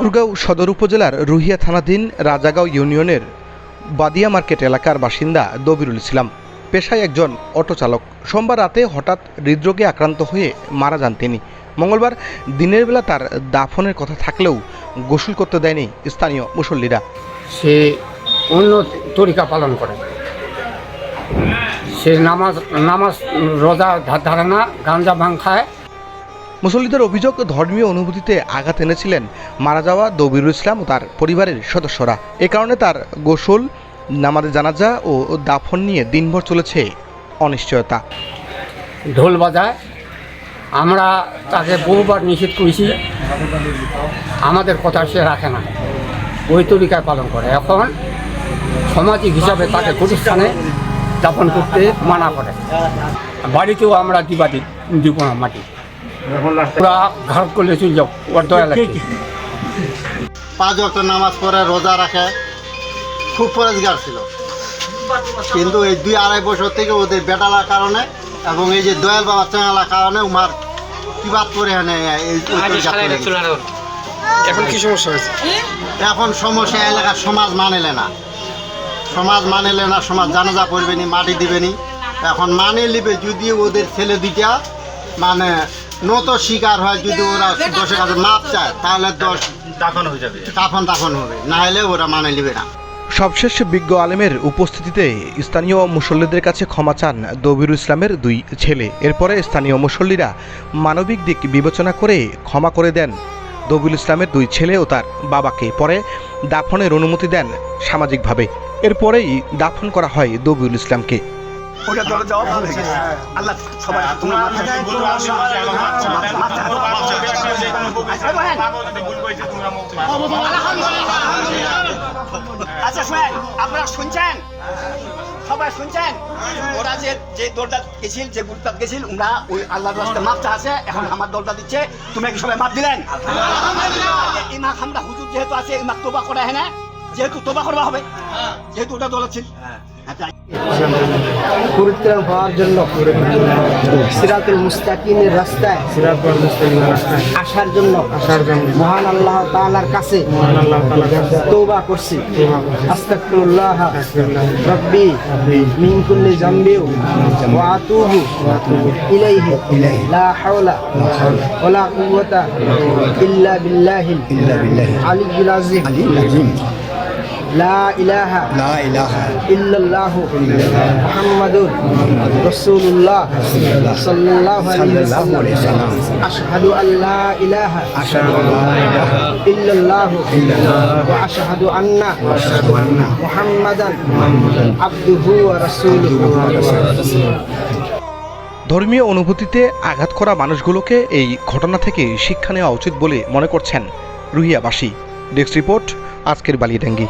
ঠাকুরগাঁও সদর উপজেলার রুহিয়া থানাধীন রাজাগাঁও ইউনিয়নের বাদিয়া মার্কেট এলাকার বাসিন্দা দবিরুল ইসলাম। পেশায় একজন অটো চালক। সোমবার রাতে হঠাৎ হৃদরোগে আক্রান্ত হয়ে মারা যান তিনি। মঙ্গলবার দিনের বেলা তার দাফনের কথা থাকলেও গোসল করতে দেয়নি স্থানীয় মুসল্লিরা। সে অন্য তরিকা পালন করে। সে নামাজ নামাজ, রোজা ধা- ধারে না গাঞ্জা ভাং খায় মুসল্লিদের অভিযোগ, ধর্মীয় অনুভূতিতে আঘাত এনেছিলেন মারা যাওয়া দবিরুল ইসলাম ও তার পরিবারের সদস্যরা। এ কারণে তার গোসল, নামাজে জানাজা ও দাফন নিয়ে দিনভর চলেছে অনিশ্চয়তা। ঢোল বাজায়। আমরা তাকে বহুবার নিষেধ করেছি। আমাদের কথা সে রাখে না। ওই তরিকায় পালন করে। এখন সামাজিক হিসাবে তাকে প্রতিষ্ঠানে যাপন করতে মানা করে। বাড়িতেও আমরা দিবা দি দিব না মাটি। ঘর করলে চলে যাও ওর দয়া লাগে পাঁচ ওয়াক্ত নামাজ পড়ে রোজা রাখে খুব পরেজগার ছিল। কিন্তু এই দুই আড়াই বছর থেকে ওদের বেটালার কারণে এবং এই যে দয়াল বাবা চেঙালার কারণে উমার এনে এই করে গেছে। এখন? কি সমস্যা হয়েছে? এখন সমস্যা এলাকার সমাজ মানেলে না। সমাজ মানেলে না সমাজ জানাজা করবে নি মাটি দিবে নি। এখন মানে নিবে যদি ওদের ছেলে দুইটা মানে নত শিকার হয় যদি ওরা দশের কাছে মাপ চায় তাহলে দশ দাফন হয়ে যাবে। কাফন দাফন হবে না হলে ওরা মানে নিবে না। সবশেষ বিজ্ঞ আলেমের উপস্থিতিতে স্থানীয় মুসল্লিদের কাছে ক্ষমা চান দবিরুল ইসলামের দুই ছেলে। এরপরে স্থানীয় মুসল্লিরা মানবিক দিক বিবেচনা করে ক্ষমা করে দেন দবিরুল ইসলামের দুই ছেলে ও তার বাবাকে। পরে দাফনের অনুমতি দেন সামাজিকভাবে। এরপরেই দাফন করা হয় দবিরুল ইসলামকে। ওটা দলে যাওয়া ভালো হয়ে গেছে আল্লাহ সবাই তোমরা আচ্ছা শোনেন আপনারা শুনছেন সবাই শুনছেন ওরা যে যে দলটা গেছিল যে গ্রুপটা গেছিল ওরা ওই আল্লাহর রাস্তায় মাপটা আছে এখন আমার দলটা দিচ্ছে তোমরা কি সবাই মাপ দিলেন ইমা খামদা হুজুর যেহেতু আছে ইমা তোবা করা হয় না যেহেতু তোবা করবা হবে যেহেতু ওটা দল ছিল আচ্ছা পরিত্রাণ পাওয়ার জন্য সিরাতুল মুস্তাকিমের রাস্তায় আসার জন্য আসার জন্য মহান আল্লাহ তাআলার কাছে মহান আল্লাহ তওবা করছি। আস্তাগফিরুল্লাহ। রাব্বি মিন কুল্লি জামবি ওয়া আতুবু ইলাইহি। লা হাওলা ওয়ালা কুওয়াতা ইল্লা বিল্লাহি। আলিয়্যিল আযীম লা ইলাহা লা ইলাহা ইল্লাল্লাহু মুহাম্মাদুর রাসূলুল্লাহ সাল্লাল্লাহু আলাইহি ওয়াসাল্লাম আশহাদু আল লা ইলাহা আশহাদু লা ইলাহা ইল্লাল্লাহু ওয়া আশহাদু আন্না মুহাম্মাদান আবদুহু ওয়া রাসূলুহু ধর্মীয় অনুভূতিতে আঘাত করা মানুষগুলোকে এই ঘটনা থেকে শিক্ষা নেওয়া উচিত বলে মনে করছেন রুহিয়াবাসী। ডেস্ক রিপোর্ট আজকের বালিয়াডাঙ্গি